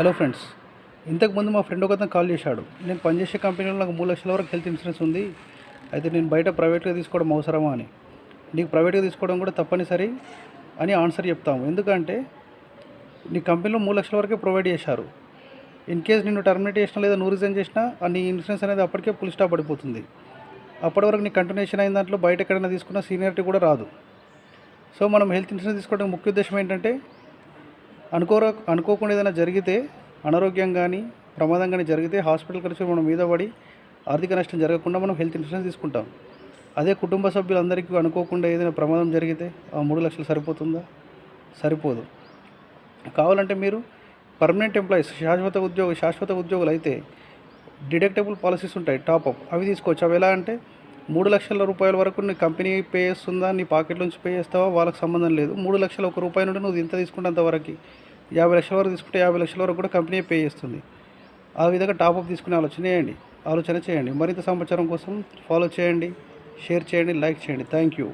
Hello friends ఇంతకుముందు మా friend ఒకతను కాల్ చేశాడు. నేను పనిచేసే కంపెనీలో నాకు మూడు లక్షల వరకు హెల్త్ ఇన్సూరెన్స్ ఉంది. అయితే నేను బయట ప్రైవేట్గా తీసుకోవడం అవసరమా అని. నీకు ప్రైవేట్గా తీసుకోవడం కూడా తప్పనిసరి అని ఆన్సర్ చెప్తాము. ఎందుకంటే నీ కంపెనీలో మూడు లక్షల వరకే ప్రొవైడ్ చేశారు. ఇన్ కేస్ నిన్ను టర్మినేట్ చేసినా లేదా నువ్వు రిజైన్ చేసినా ఆ నీ ఇన్సూరెన్స్ అనేది అప్పటికే ఫుల్ స్టాప్ పడిపోతుంది. అప్పటి వరకు నీ కంటిన్యూషన్ అయిన దాంట్లో బయట ఎక్కడైనా తీసుకున్న సీనియారిటీ కూడా రాదు. సో మనం హెల్త్ ఇన్సూరెన్స్ తీసుకోవడానికి ముఖ్య ఉద్దేశం ఏంటంటే అనుకోరా అనుకోకుండా ఏదైనా జరిగితే అనారోగ్యం కానీ ప్రమాదం కానీ జరిగితే హాస్పిటల్ ఖర్చు మనం మీద పడి ఆర్థిక నష్టం జరగకుండా మనం హెల్త్ ఇన్సూరెన్స్ తీసుకుంటాం. అదే కుటుంబ సభ్యులందరికీ అనుకోకుండా ఏదైనా ప్రమాదం జరిగితే ఆ మూడు లక్షలు సరిపోతుందా? సరిపోదు. కావాలంటే మీరు పర్మనెంట్ ఎంప్లాయీస్ శాశ్వత ఉద్యోగ శాశ్వత ఉద్యోగులు అయితే డిడక్టబుల్ పాలసీస్ ఉంటాయి టాప్అప్ అవి తీసుకోవచ్చు. అవి ఎలా అంటే మూడు లక్షల రూపాయల వరకు నీ కంపెనీ పే చేస్తుందా? నీ పాకెట్ నుంచి పే చేస్తావా? వాళ్ళకి సంబంధం లేదు. మూడు లక్షల ఒక రూపాయి నుండి నువ్వు ఇంత తీసుకుంటే వరకు యాభై లక్షల వరకు తీసుకుంటే యాభై లక్షల వరకు కూడా కంపెనీ పే చేస్తుంది. ఆ విధంగా టాప్అప్ తీసుకునే ఆలోచన చేయండి. ఆలోచన చేయండి. మరింత సమాచారం కోసం ఫాలో చేయండి షేర్ చేయండి లైక్ చేయండి. Thank you.